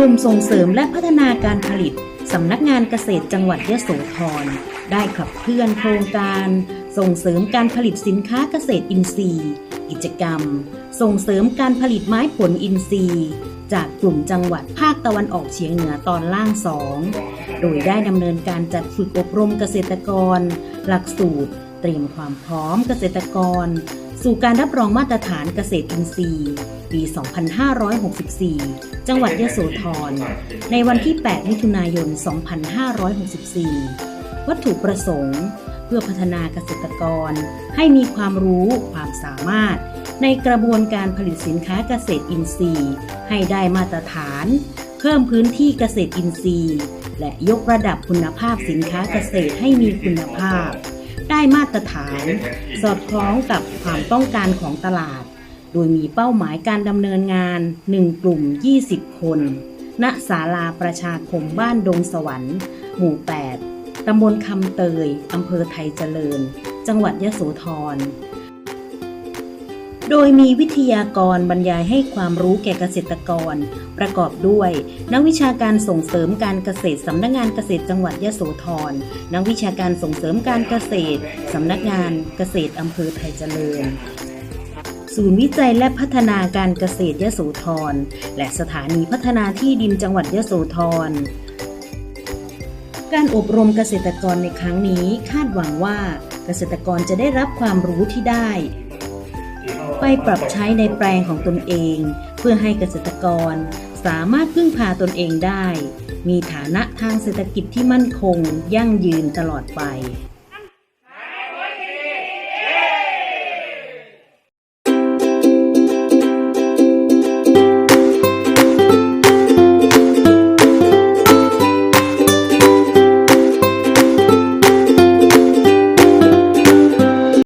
ลุ่มส่งเสริมและพัฒนาการผลิตสำนักงานเกษตรจังหวัดยโสธรได้ขับเคลื่อนโครงการ ส่งเสริมการผลิตสินค้าเกษตรอินทรีย์ กิจกรรม ส่งเสริมการผลิตไม้ผลอินทรีย์ จากกลุ่มจังหวัดภาคตะวันออกเฉียงเหนือตอนล่างสองโดยได้ดำเนินการจัดฝึกอบรมเกษตรกร หลักสูตร เตรียมความพร้อมเกษตรกร สู่การรับรองมาตรฐานเกษตรอินทรีย์ ปี 2564 จังหวัดยโสธร ในวันที่ 8 มิถุนายน 2564 วัตถุประสงค์ เพื่อพัฒนาเกษตรกร ให้มีความรู้ความสามารถ ในกระบวนการผลิตสินค้าเกษตรอินทรีย์ ให้ได้มาตรฐาน เพิ่มพื้นที่เกษตรอินทรีย์ และยกระดับคุณภาพสินค้าเกษตรให้มีคุณภาพ ได้มาตรฐาน สอดคล้องกับความต้องการของตลาด โดยมีเป้าหมายการดำเนินงาน 1 กลุ่ม 20 คน ณ ศาลาประชาคมบ้านดงสวรรค์ หมู่ 8 ตำบลคำเตย อำเภอไทยเจริญ จังหวัดยะโสธร โดยมีวิทยากรบรรยายให้ความรู้แก่เกษตรกร ประกอบด้วย นักวิชาการส่งเสริมการเกษตรสำนักงานเกษตรจังหวัดยะโสธร นักวิชาการส่งเสริมการเกษตรสำนักงานเกษตรอำเภอไทยเจริญ ศูนย์วิจัยและพัฒนาการเกษตรยโสธร และสถานีพัฒนาที่ดินจังหวัดยโสธร การอบรมเกษตรกรในครั้งนี้คาดหวังว่าเกษตรกรจะได้รับความรู้ที่ได้ ไปปรับใช้ในแปลงของตนเอง เพื่อให้เกษตรกรสามารถพึ่งพาตนเองได้ มีฐานะทางเศรษฐกิจที่มั่นคง ยั่งยืนตลอดไป